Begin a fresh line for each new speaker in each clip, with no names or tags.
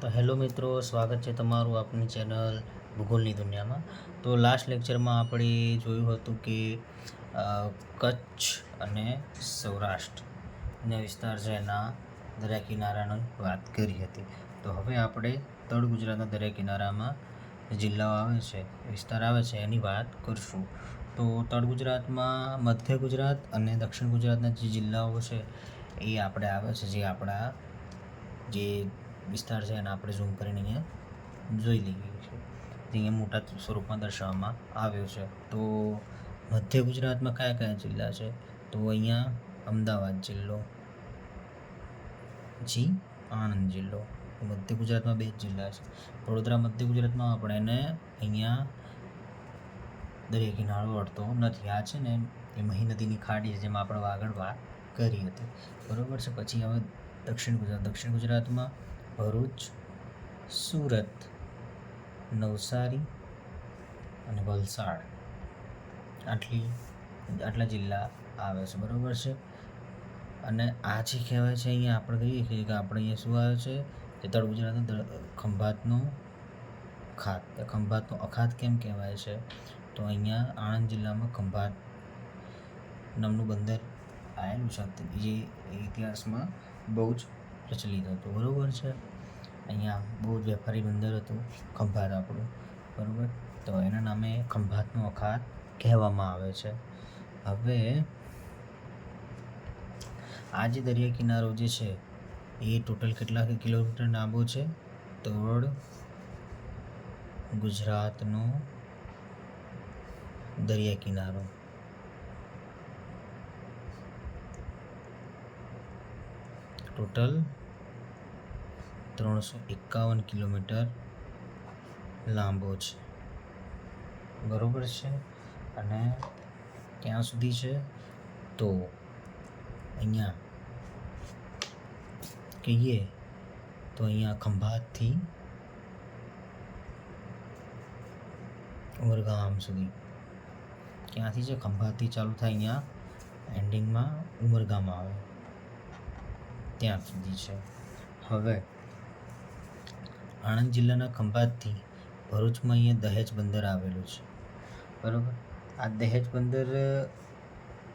તો હેલો મિત્રો, સ્વાગત છે તમારું આપણી ચેનલ ભૂગોળની દુનિયામાં. તો લાસ્ટ લેક્ચરમાં આપણે જોયું હતું કે કચ્છ અને સૌરાષ્ટ્રના વિસ્તાર છે એના દરિયા કિનારાની વાત કરી હતી. તો હવે આપણે તળ ગુજરાતના દરિયા કિનારામાં જિલ્લાઓ આવે છે, વિસ્તાર આવે છે એની વાત કરશું. તો તળ ગુજરાતમાં મધ્ય ગુજરાત અને દક્ષિણ ગુજરાતના જે જિલ્લાઓ છે એ આપણે આવે છે, જે આપણા જે વિસ્તાર છે એને આપણે ઝૂમ કરીને અહીંયા જોઈ લઈએ છીએ. જે અહીંયા મોટા સ્વરૂપમાં દર્શાવવામાં આવ્યો છે. તો મધ્ય ગુજરાતમાં કયા કયા જિલ્લા છે? તો અહીંયા અમદાવાદ જિલ્લો, જી આણંદ જિલ્લો. મધ્ય ગુજરાતમાં બે જ જિલ્લા છે. વડોદરા મધ્ય ગુજરાતમાં આપણે એને અહીંયા દરિયા કિનારો અડતો નથી. આ છે ને એ મહી નદીની ખાડી છે જેમાં આપણે આગળ વાત કરી હતી. બરોબર છે? પછી હવે દક્ષિણ ગુજરાત. દક્ષિણ ગુજરાતમાં ભરૂચ, સુરત, નવસારી અને વલસાડ. આટલી, આટલા જિલ્લા આવે છે, બરાબર છે? અને આ જે કહેવાય છે, અહીંયા આપણે કહીએ છીએ કે આપણે અહીંયા શું આવે છે? કે તળ ગુજરાતનો ખંભાતનો ખાત, ખંભાતનો અખાત કેમ કહેવાય છે? તો અહીંયા આણંદ જિલ્લામાં ખંભાત નામનું બંદર આવેલું છે. જે ઇતિહાસમાં બહુ જ પ્રચલિત હતું. બરાબર છે? અહીંયા બહુ જ વેપારી બંદર હતું, ખંભાત આપણું. બરાબર? તો એના નામે ખંભાતનો અખાત કહેવામાં આવે છે. હવે, આ જે દરિયા કિનારો જે છે, એ ટોટલ કેટલા કિલોમીટર લાંબો છે? તોડ ગુજરાતનો દરિયા કિનારો. ટોટલ ત્રણસો એકાવન કિલોમીટર લાંબો છે. બરોબર છે? અને ક્યાં સુધી છે? તો અહીંયા કહીએ તો અહીંયા ખંભાતથી ઉમરગામ સુધી. ક્યાંથી છે ખંભાતથી ચાલુ થાય અહીંયા એન્ડિંગમાં ઉમરગામ આવે. ત્યાં સુધી છે. હવે આણંદ જિલ્લાના ખંભાતથી ભરૂચમાં અહીંયા દહેજ બંદર આવેલું છે. બરાબર? આ દહેજ બંદર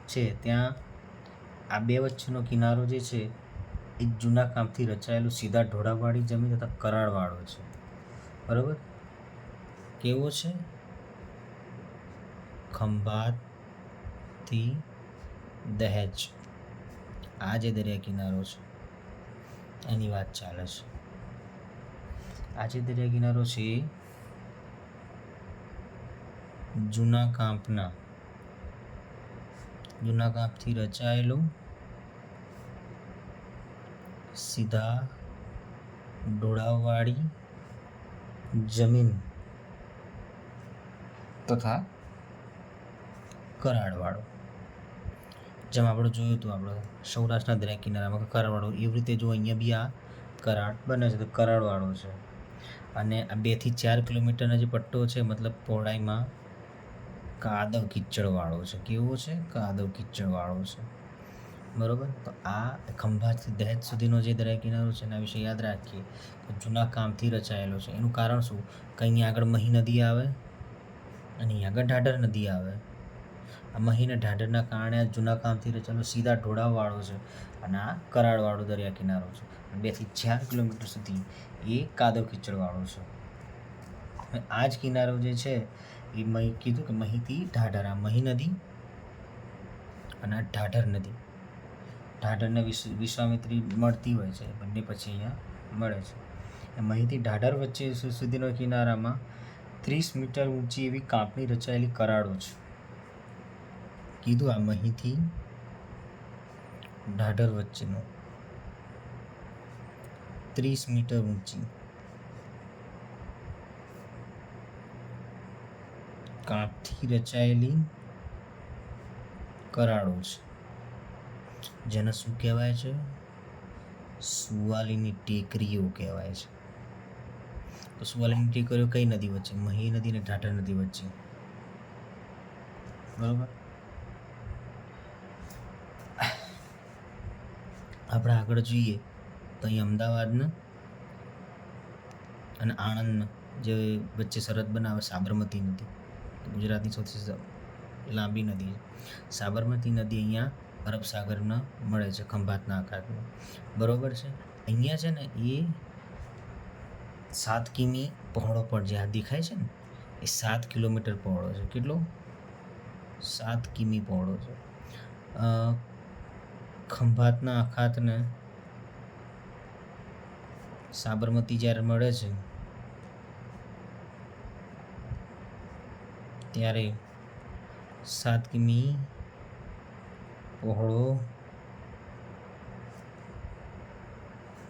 છે, ત્યાં આ બે વચ્ચેનો કિનારો જે છે, એ જૂના કામથી રચાયેલું સીધા ઢોળાવાળી જમીન તથા કરાળવાળો છે. બરાબર? કેવો છે? ખંભાતથી દહેજ. આ જે દરિયા કિનારો છે, એની વાત ચાલે છે. આ જે દરિયા કિનારો છે જૂના કાંપના. જૂના કાંપથી રચાયેલું સીધા ડોળાવાળી જમીન તથા કરાડવાળો જેમ આપણે જોયું હતું આપણે સૌરાષ્ટ્રના દરિયા કિનારામાં કરાડવાળો એવી રીતે જો અહીંયા બી આ કરાડ બને છે તો કરાડવાળો છે. અને આ બેથી ચાર કિલોમીટરનો જે પટ્ટો છે, મતલબ પહોળાઈમાં કાદવ કિચડવાળો છે. કેવો છે? કાદવ કિચડવાળો છે. બરોબર? તો આ ખંભાતથી દહેજ સુધીનો જે દરિયા કિનારો છે, એના વિશે યાદ રાખીએ. તો જૂના કામથી રચાયેલો છે. એનું કારણ શું? કંઈ આગળ મહી નદી આવે? અને આગળ ઢાઢર નદી આવે? આ મહીને ઢાઢરના કારણે આ જૂના કામથી રચાયેલો સીધા ઢોળાવવાળો છે અને આ કરાળવાળો દરિયા કિનારો છે. અને બેથી ચાર કિલોમીટર સુધી એ કાદવ કિચડવાળો છે. આ જ કિનારો જે છે, એ મહી કીધું કે મહીથી ઢાઢર, આ મહી નદી અને આ ઢાઢર નદી. ઢાઢરને વિશ્વ વિશ્વામિત્રી મળતી હોય છે, બંને પછી અહીંયા મળે છે. મહીથી ઢાઢર વચ્ચે સુધીનો કિનારામાં ત્રીસ મીટર ઊંચી એવી કાંપની રચાયેલી કરાડો છે. કીધું આ મહીથી ઢાઢર વચ્ચેનો. ત્રીસ મીટર ઊંચી. કાંપથી રચાયેલી કરાડો છે. જેને શું કહેવાય છે? સુવાલીની ટેકરીઓ કહેવાય છે. તો સુવાલીની ટેકરીઓ કઈ નદી વચ્ચે? મહી નદી અને ઢાઢર નદી વચ્ચે. બરોબર? આપણે આગળ જોઈએ તો અહીં અમદાવાદને અને આણંદ જે વચ્ચે સરહદ બનાવે સાબરમતી નદી. ગુજરાતની સૌથી લાંબી નદી છે. સાબરમતી નદી અહીંયા અરબ સાગરમાં મળે છે, ખંભાતના આકારમાં. બરોબર છે? અહીંયા છે ને એ સાત કિમી પહોળો પર જ્યાં દેખાય છે ને, એ સાત કિલોમીટર પહોળો છે. કેટલો? સાત કિમી પહોળો છે. ખંભાતના અખાતને સાબરમતી જ્યારે મળે છે, ત્યારે સાત કિમી પહોળો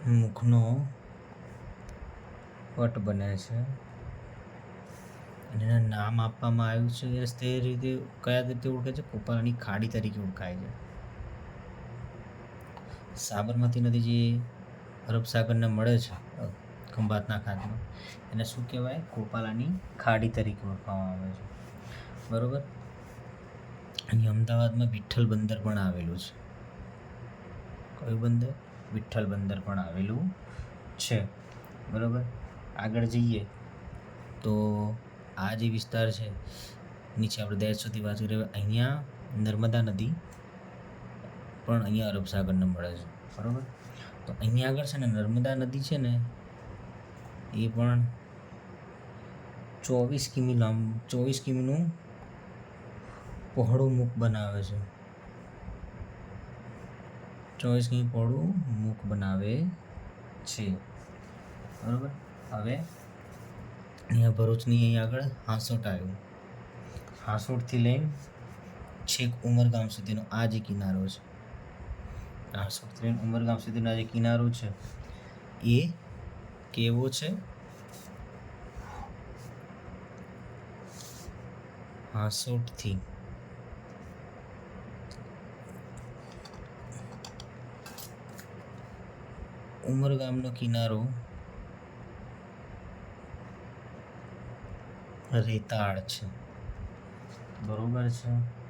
મુખનો પટ બને છે અને એના નામ આપવામાં આવ્યું છે. તે રીતે કયા રીતે ઓળખે છે? કોપાલાની ખાડી તરીકે ઓળખાય છે. સાબરમતી નદી જે અરબ મળે છે ખંભાતના ખાતમાં, એને શું કહેવાય? કોપાલાની ખાડી તરીકે ઓળખવામાં આવે છે. બરોબર? અહીં અમદાવાદમાં વિઠ્ઠલ બંદર પણ આવેલું છે. કયું બંદર? વિઠ્ઠલ બંદર પણ આવેલું છે. બરોબર? આગળ જઈએ. તો આ જે વિસ્તાર છે, નીચે આપણે દહેજ સુધી વાત કરીએ અહીંયા નર્મદા નદી પણ અહીંયા અરબ સાગરને મળે છે. બરાબર? તો અહીંયા આગળ છે ને નર્મદા નદી છે ને, એ પણ ચોવીસ કિમી લાંબ, ચોવીસ કિમીનું પહોળું મુખ બનાવે છે. ચોવીસ કિમી પહોળું મુખ બનાવે છે. બરોબર? હવે અહીંયા ભરૂચની અહીં આગળ હાંસોટ આવ્યું. હાંસોટથી લઈને છેક ઉમરગામ સુધીનો આ જે કિનારો છે. હાંસોટથી લઈને ઉમરગામ સુધીનો જે કિનારો છે. એ કેવો છે? હાંસોટથી. ઉમરગામનો કિનારો રેતાળ છે. બરોબર છે?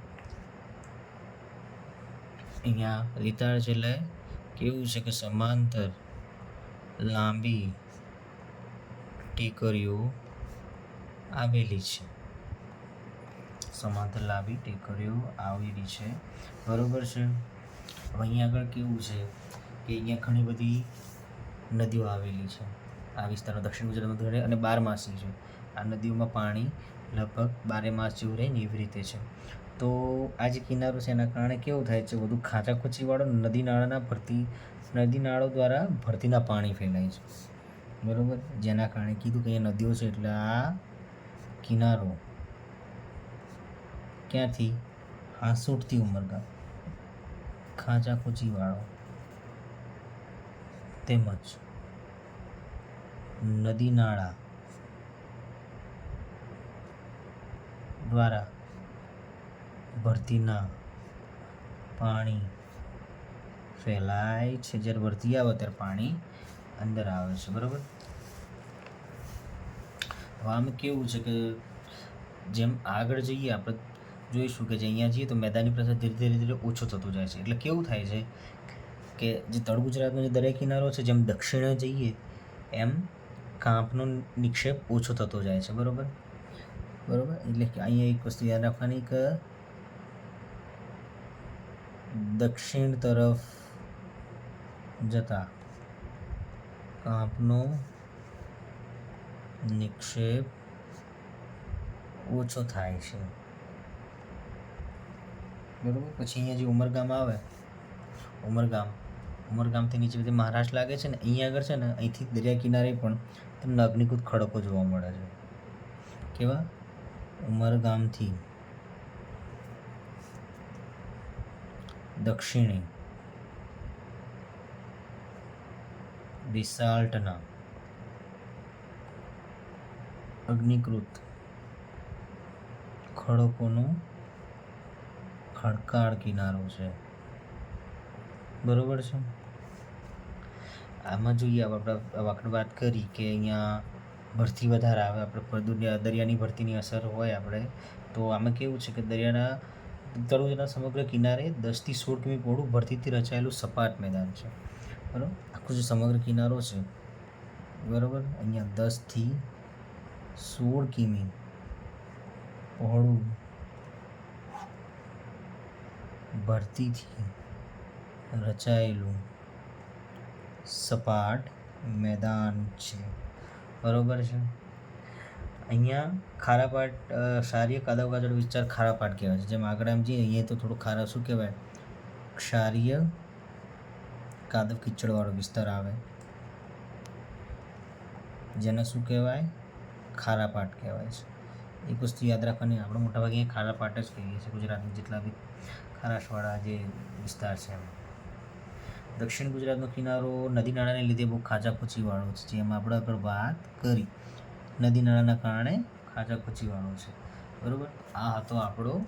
અહીંયા લીતાળ એટલે કેવું છે કે સમાંતર લાંબી ટેકરીઓ આવેલી છે? સમાંતર લાંબી ટેકરીઓ આવેલી છે. બરોબર છે? હવે અહીંયા આગળ કેવું છે કે અહીંયા ઘણી બધી નદીઓ આવેલી છે. આ વિસ્તારમાં દક્ષિણ ગુજરાતમાં ઘણી અને બારમાસી છે. આ નદીઓમાં પાણી લગભગ બારે માસ જેવું રહે ને એવી રીતે છે. તો આ જે કિનારો છે એના કારણે કેવું થાય છે, બધું ખાંચાખૂચીવાળો નદી નાળાના ભરતી નદી નાળો દ્વારા ભરતીના પાણી ફેલાય છે. બરાબર? જેના કારણે કીધું કે અહીંયા નદીઓ છે એટલે આ કિનારો ક્યાંથી? હાંસોટથી ઉમરગામ. ખાંચાખૂચીવાળો તેમજ નદી નાળા દ્વારા ભરતીના પાણી ફેલાય છે. જ્યારે ભરતી આવે ત્યારે પાણી અંદર આવે છે. બરાબર? આમાં કેવું છે કે જેમ આગળ જઈએ, આપણે જોઈશું કે જે અહીંયા જઈએ તો મેદાની પ્રસાદ ધીરે ધીરે ધીરે ઓછો થતો જાય છે. એટલે કેવું થાય છે કે જે તળ ગુજરાતનો જે દરિયા કિનારો છે, જેમ દક્ષિણે જઈએ, એમ કાંપનો નિક્ષેપ ઓછો થતો જાય છે. બરાબર? બરાબર? એટલે કે અહીંયા એક વસ્તુ યાદ રાખવાની કે દક્ષિણ તરફ જતા કાંપનો નિક્ષેપ ઓછો થાય છે. બરાબર? પછી અહીંયા જે ઉમરગામ આવે, ઉમરગામ, ઉમરગામથી નીચે બધી મહારાષ્ટ્ર લાગે છે ને, અહીંયા આગળ છે ને, અહીંથી દરિયા કિનારે પણ તમને અગ્નિકૃત ખડકો જોવા મળે છે. કેવા? ઉમરગામથી. દક્ષિણે. ડિસાલ્ટના. અગ્નિકૃત. ખડકોનો ખડકાળ કિનારો છે. બરોબર છે? આમાં જોઈએ, આપણે આપણે વાત કરી કે અહીંયા ભરતી વધારે આવે, આપણે દરિયાની ભરતીની અસર હોય આપણે, તો આમાં કેવું છે કે દરિયાના તળોજના સમગ્ર કિનારે દસથી સોળ કિમી પહોળું ભરતીથી રચાયેલું સપાટ મેદાન છે. બરાબર? આખો જે સમગ્ર કિનારો છે, બરાબર? અહીંયા દસથી સોળ કિમી પહોળું ભરતીથી રચાયેલું સપાટ મેદાન છે. બરાબર છે? અહીંયા ખારા પાટ ક્ષારીય કાદવ કાચળ વિસ્તાર ખારા પાટ કહેવાય છે. જેમ આગળ એમ જઈએ, અહીંયા તો થોડું ખારા શું કહેવાય? ક્ષારીય કાદવ કીચડવાળો વિસ્તાર આવે. જેને શું કહેવાય? ખારા પાટ કહેવાય છે. એ વસ્તુ યાદ રાખવાની, આપણે મોટાભાગે ખારા પાટ જ કહીએ છીએ ગુજરાતના જેટલા બી ખારાશવાળા જે વિસ્તાર છે દક્ષિણ ગુજરાતનો કિનારો નદી નાળાને લીધે બહુ ખાચા ખૂચીવાળો છે. જેમ આપણે આગળ વાત કરી નદી નાળાના કારણે ખાચા ખૂચીવાળો છે. બરાબર? આ હતો આપણો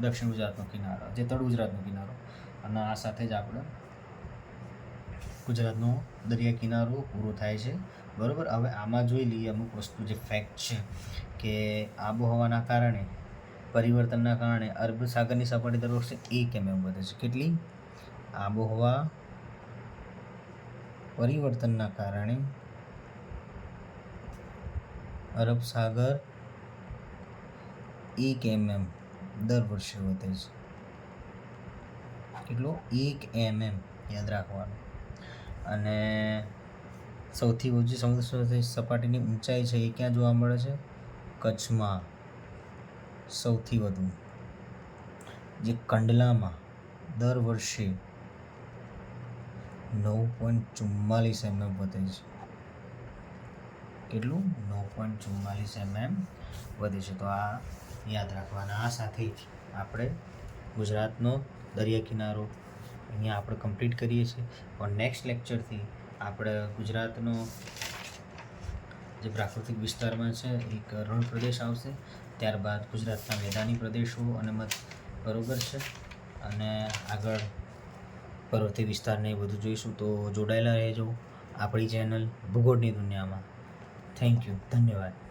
દક્ષિણ ગુજરાતનો કિનારો, જે તળ ગુજરાતનો કિનારો. અને આ સાથે જ આપણે ગુજરાતનો દરિયા કિનારો પૂરો થાય છે. બરાબર? હવે આમાં જોઈ લઈએ અમુક વસ્તુ જે ફેક્ટ છે કે આબોહવાના કારણે, પરિવર્તનના કારણે અરબ સાગરની સપાટી દર વર્ષે એક એમએમ વધે છે. કેટલી? આબોહવા પરિવર્તનના કારણે અરબ સાગર એક એમએમ દર વર્ષે વધે છે. કેટલો? એક એમએમ યાદ રાખવાનું. અને સૌથી ઓછી સમુદ્ર સપાટી- સપાટીની ઊંચાઈ છે એ ક્યાં જોવા મળે છે? કચ્છમાં સૌથી વધુ. જે કંડલામાં દર વર્ષે નવ પોઈન્ટ ચુમ્માલીસ એમએમ વધે છે. કેટલું? નવ પોઈન્ટ ચુમ્માલીસ એમએમ વધે છે. તો આ યાદ રાખવાના. આ સાથે જ આપણે ગુજરાતનો દરિયા કિનારો અહીંયા આપણે કમ્પ્લીટ કરીએ છીએ. પણ નેક્સ્ટ લેક્ચરથી આપણે ગુજરાતનો જે પ્રાકૃતિક વિસ્તારમાં છે, એક રણ પ્રદેશ આવશે. ત્યારબાદ ગુજરાતના મેદાની પ્રદેશો અને મત બરોબર છે. અને આગળ પર્વતીય વિસ્તારને એ બધું જોઈશું. તો જોડાયેલા રહેજો આપણી ચેનલ ભૂગોળની દુનિયામાં. थँक्यू धन्यवाद